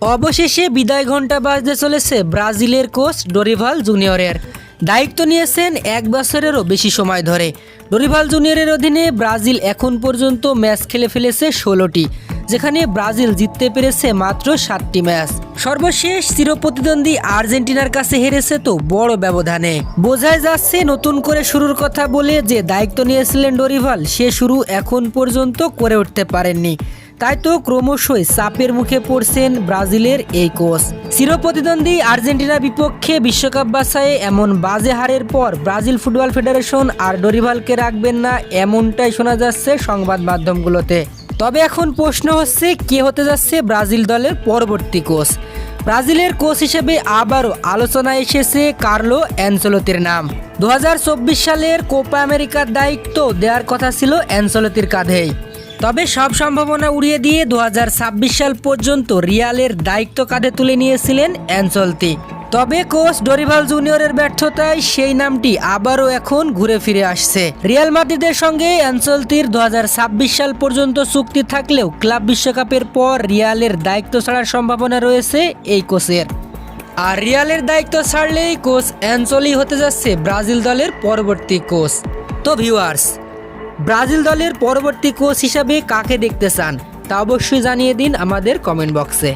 অবশেষে বিদায় ঘণ্টা বাজতে চলেছে ব্রাজিলের কোচ ডরিভাল জুনিয়রের। দায়িত্ব নিয়েছেন এক বছরেরও বেশি সময় ধরে। ডরিভাল জুনিয়রের অধীনে ব্রাজিল এখন পর্যন্ত ম্যাচ খেলে ফেলেছে ষোলোটি, যেখানে ব্রাজিল জিততে পেরেছে মাত্র সাতটি ম্যাচ। সর্বশেষ চিরপ্রতিদ্বন্দ্বী আর্জেন্টিনার কাছে হেরেছে তো বড় ব্যবধানে। বোঝাই যাচ্ছে নতুন করে শুরুর কথা বলে যে দায়িত্ব নিয়েছিলেন ডরিভাল, সে শুরু এখন পর্যন্ত করে উঠতে পারেননি। তাই তো ক্রমশই চাপের মুখে পড়ছেন ব্রাজিলের এই কোচ। চিরপ্রতিদ্বন্দ্বী আর্জেন্টিনার বিপক্ষে বিশ্বকাপ বাছাইয়ে এমন বাজে হারের পর ব্রাজিল ফুটবল ফেডারেশন আর ডরিভালকে রাখবেন না, এমনটাই শোনা যাচ্ছে সংবাদ মাধ্যমগুলোতে। তবে এখন প্রশ্ন হচ্ছে, কে হতে যাচ্ছে ব্রাজিল দলের পরবর্তী কোচ? ব্রাজিলের কোচ হিসেবে আবারও আলোচনায় এসেছে কার্লো অ্যানসেলোতির নাম। দু হাজার চব্বিশ সালের কোপা আমেরিকার দায়িত্ব দেওয়ার কথা ছিল অ্যানসেলোতির কাঁধেই। তবে সব সম্ভাবনা উড়িয়ে দিয়ে দু হাজার ছাব্বিশ সাল পর্যন্ত রিয়ালের দায়িত্ব কাঁধে তুলে নিয়েছিলেন অ্যানসলতি। তবে কোচ ডরিভাল জুনিয়রের ব্যর্থতায় সেই নামটি আবারও এখন ঘুরে ফিরে আসছে। রিয়াল মাদ্রিদের সঙ্গে অ্যানসলতির দু সাল পর্যন্ত চুক্তি থাকলেও ক্লাব বিশ্বকাপের পর রিয়ালের দায়িত্ব ছাড়ার সম্ভাবনা রয়েছে এই কোচের। আর রিয়ালের দায়িত্ব ছাড়লেই কোচ অ্যানসলি হতে যাচ্ছে ব্রাজিল দলের পরবর্তী কোচ। তো ভিউয়ার্স ব্রাজিল দলের পরবর্তী কোচ হিসাবে কাকে দেখতে চান তা অবশ্যই জানিয়ে দিন আমাদের কমেন্ট বক্সে।